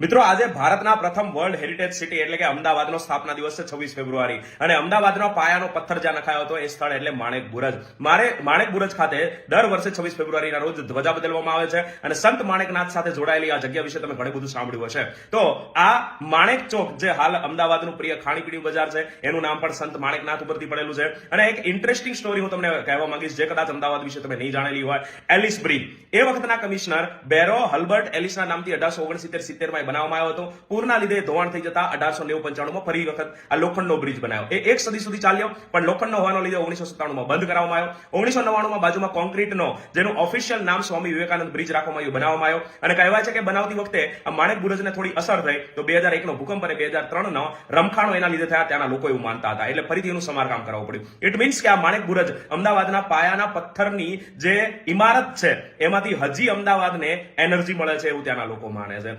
મિત્રો, આજે ભારતના પ્રથમ વર્લ્ડ હેરિટેજ સિટી એટલે કે અમદાવાદનો સ્થાપના દિવસ છે છવ્વીસ ફેબ્રુઆરી. અને અમદાવાદનો પાયાનો પથ્થર જ્યાં નખાયો હતો, એ સ્થળ એટલે માણેક બુરજ. મારે માણેક બુરજ ખાતે દર વર્ષે છવ્વીસ ફેબ્રુઆરીના રોજ ધ્વજા બદલવામાં આવે છે અને સંત માણેકનાથ સાથે જોડાયેલી આ જગ્યા વિશે તમે ઘણું બધું સાંભળ્યું હશે. તો આ માણેક ચોક જે હાલ અમદાવાદનું પ્રિય ખાણીપીણી બજાર છે, એનું નામ પણ સંત માણેકનાથ ઉપરથી પડેલું છે. અને એક ઇન્ટરેસ્ટિંગ સ્ટોરી હું તમને કહેવા માંગીશ, જે કદાચ અમદાવાદ વિશે તમે નહીં જાણેલી હોય. એલિસ બ્રિજ એ વખતના કમિશનર બેરો હલ્બર્ટ એલિસના નામથી અઢારસો ઓગણસિત્તેર સિત્તેરમાં બનાવવામાં આવ્યો હતો. પૂરના લીધે ધોવાણ થઈ જતા અઢારસો નેવું પંચાણુંમાં ફરી વખત આ લોખંડનો બ્રિજ બનાવ્યો. એ એક સદી સુધી ચાલ્યો, પણ લોખંડનો હોવાનો લીધે ઓગણીસો સત્તાણુંમાં બંધ કરાવવામાં આવ્યો. ઓગણીસો નવ્વાણુંમાં બાજુમાં કોન્ક્રીટનો, જેનું ઓફિશિયલ નામ સ્વામી વિવેકાનંદ બ્રિજ રાખવામાં આવ્યું, બનાવવામાં આવ્યો. અને કહેવાય છે કે બનાવતી વખતે આ માણેક બુરજને થોડી અસર થઈ, તો બે હજાર એકનો ભૂકંપ અને બે હજાર ત્રણનો રમખાણો એના લીધે થયા, ત્યાંના લોકો એવું માનતા હતા. એટલે ફરીથી એનું સમારકામ કરાવવું પડ્યું. ઇટ મીન્સ કે આ માણેક બુરજ અમદાવાદના પાયાના પથ્થરની જે ઇમારત છે એમાંથી હજી અમદાવાદને એનર્જી મળે છે એવું ત્યાંના લોકો માને છે.